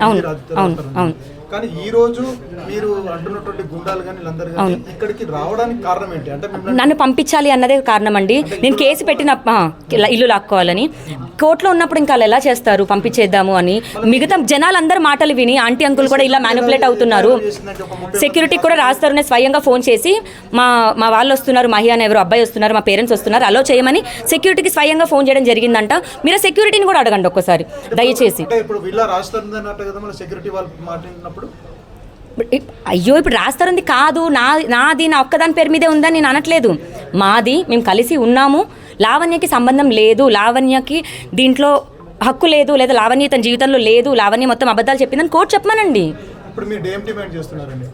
అవును, అవును. అవును. కానీ ఈ రోజు మీరు అంటున్నటువంటి గుండాలు కానీ వీళ్ళందరూ కానీ ఇక్కడికి రావడానికి కారణం ఏంటి? అంటే నన్ను పంపించాలి అన్నదే కారణం అండి నేను కేసు పెట్టిన ఇల్లు లాక్కోవాలని. కోర్టులో ఉన్నప్పుడు ఇంకా ఎలా చేస్తారు? పంపించేద్దాము అని. మిగతా జనాలందరూ మాటలు విని ఆంటీ అంకుల్ కూడా ఇలా మ్యానిపులేట్ అవుతున్నారు. సెక్యూరిటీకి కూడా రాస్తారు నేను స్వయంగా ఫోన్ చేసి మా మా వాళ్ళు వస్తున్నారు మహి అని ఎవరు అబ్బాయి వస్తున్నారు మా పేరెంట్స్ వస్తున్నారు అలో చేయమని సెక్యూరిటీకి స్వయంగా ఫోన్ చేయడం జరిగిందంట. మీరు సెక్యూరిటీని కూడా అడగండి ఒక్కసారి దయచేసి. ఇప్పుడు అయ్యో ఇప్పుడు రాస్తారుంది కాదు. నా నాది నా ఒక్కదాని పేరు మీదే ఉందని నేను అనట్లేదు. మాది మేము కలిసి ఉన్నాము. లావణ్యకి సంబంధం లేదు. లావణ్యకి దీంట్లో హక్కు లేదు లేదా లావణ్య తన జీవితంలో లేదు లావణ్య మొత్తం అబద్ధాలు చెప్పిందని కోర్టు చెప్పమనండి. ఇప్పుడు మీరు ఏం డిమాండ్ చేస్తున్నారండి.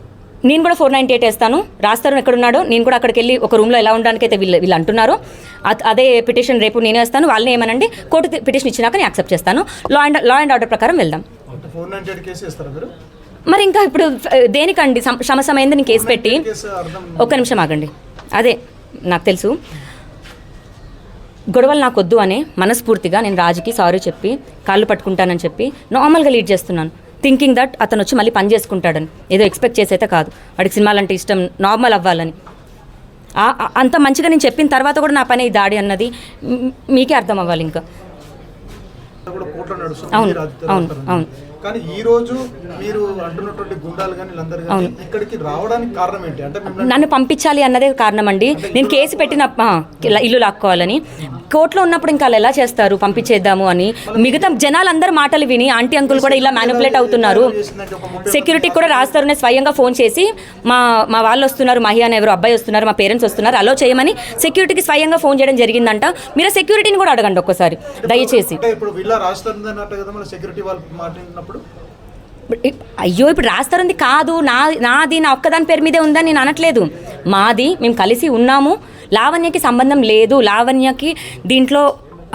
నేను కూడా ఫోర్ నైంటీ ఎయిట్ వేస్తాను. రాస్తారు ఎక్కడున్నాడో. నేను కూడా అక్కడికి వెళ్ళి ఒక రూమ్లో ఎలా ఉండడానికి అయితే వీళ్ళు వీళ్ళు అంటున్నారు అద్- పిటిషన్ రేపు నేనే వేస్తాను. వాళ్ళని ఏమనండి? కోర్టు పిటిషన్ ఇచ్చినాక నేను యాక్సెప్ట్ చేస్తాను. Law and law and order ప్రకారం వెళ్దాం. ఫోర్ నైన్టీ ఎయిట్ కేసు మీరు ఇంకా ఇప్పుడు దేనికండి సమ- సమస్యమైంది నేను కేసు పెట్టి? ఒక్క నిమిషం ఆగండి. అదే నాకు తెలుసు. గొడవలు నాకు వద్దు అనే మనస్ఫూర్తిగా నేను రాజుకి సారీ చెప్పి కాళ్ళు పట్టుకుంటానని చెప్పి నార్మల్గా లీడ్ చేస్తున్నాను. థింకింగ్ దట్ అతను వచ్చి మళ్ళీ పని చేసుకుంటాడని. ఏదో ఎక్స్పెక్ట్ చేసైతే కాదు. వాడికి సినిమాలంటే ఇష్టం నార్మల్ అవ్వాలని. అంత మంచిగా నేను చెప్పిన తర్వాత కూడా నా పని ఈ దాడి అన్నది మీకే అర్థం అవ్వాలి ఇంకా. అవును, అవును. అవును. కానీ ఈ రోజు మీరు అంటున్నటువంటి గుండాలు కానీ వీళ్ళందరూ కానీ ఇక్కడికి రావడానికి కారణం ఏంటి? అంటే నన్ను పంపించాలి అన్నదే కారణం అండి నేను కేసు పెట్టిన ఇల్లు లాక్కోవాలని. కోర్టులో ఉన్నప్పుడు ఇంకా ఎలా చేస్తారు? పంపించేద్దాము అని. మిగతా జనాలందరూ మాటలు విని ఆంటీ అంకుల్ కూడా ఇలా మ్యానిపులేట్ అవుతున్నారు. సెక్యూరిటీకి కూడా రాస్తారు నేను స్వయంగా ఫోన్ చేసి మా మా వాళ్ళు వస్తున్నారు మహి అని ఎవరు అబ్బాయి వస్తున్నారు మా పేరెంట్స్ వస్తున్నారు అలో చేయమని సెక్యూరిటీకి స్వయంగా ఫోన్ చేయడం జరిగిందంట. మీరు సెక్యూరిటీని కూడా అడగండి ఒక్కసారి. దయచేసి. ఇప్పుడు రాస్తుంది అన్నట్టు కదా మన సెక్యూరిటీ వాళ్ళు మాట్లాడినప్పుడు? అయ్యో ఇప్పుడు రాస్తారుంది కాదు నా నాది నా ఒక్కదాని పేరు మీదే ఉందని నేను అనట్లేదు. మాది మేము కలిసి ఉన్నాము. లావణ్యకి సంబంధం లేదు లావణ్యకి దీంట్లో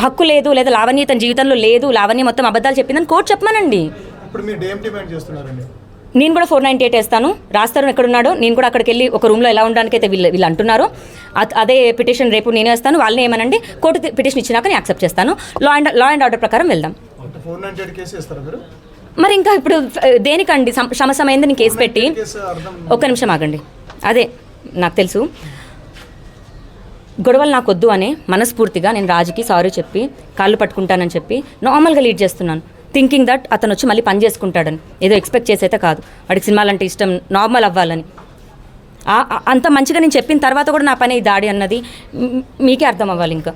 హక్కు లేదు లేదా లావణ్య తన జీవితంలో లేదు లావణ్య మొత్తం అబద్ధాలు చెప్పిందని కోర్టు చెప్పమనండి. ఇప్పుడు మీరు ఏం డిమాండ్ చేస్తున్నారండి? నేను కూడా ఫోర్ నైంటీ ఎయిట్ వేస్తాను. రాస్తారు ఎక్కడున్నాడో? నేను కూడా అక్కడికి వెళ్ళి ఒక రూమ్లో ఎలా ఉండడానికి అయితే వీళ్ళు వీళ్ళు అంటున్నారు. అద్- పిటిషన్ రేపు నేనే వేస్తాను. వాళ్ళని ఏమనండి? కోర్టు పిటిషన్ ఇచ్చినాక నేను యాక్సెప్ట్ చేస్తాను. Law and law and order ప్రకారం వెళ్దాం. మీరు? ఇంకా ఇప్పుడు దేనికండి? సమ- సమస్యమైంది నేను కేసు పెట్టి ఒక్క నిమిషం ఆగండి. అదే నాకు తెలుసు. గొడవలు నాకు వద్దు అనే మనస్ఫూర్తిగా నేను రాజుకి సారీ చెప్పి కాళ్ళు పట్టుకుంటానని చెప్పి నార్మల్గా లీడ్ చేస్తున్నాను. థింకింగ్ దట్ అతను వచ్చి మళ్ళీ పని చేసుకుంటాడని. ఏదో ఎక్స్పెక్ట్ చేసైతే కాదు. వాడికి సినిమాలంటే ఇష్టం నార్మల్ అవ్వాలని. అంత మంచిగా నేను చెప్పిన తర్వాత కూడా నా పని ఈ దాడి అన్నది మీకే అర్థం అవ్వాలి ఇంకా.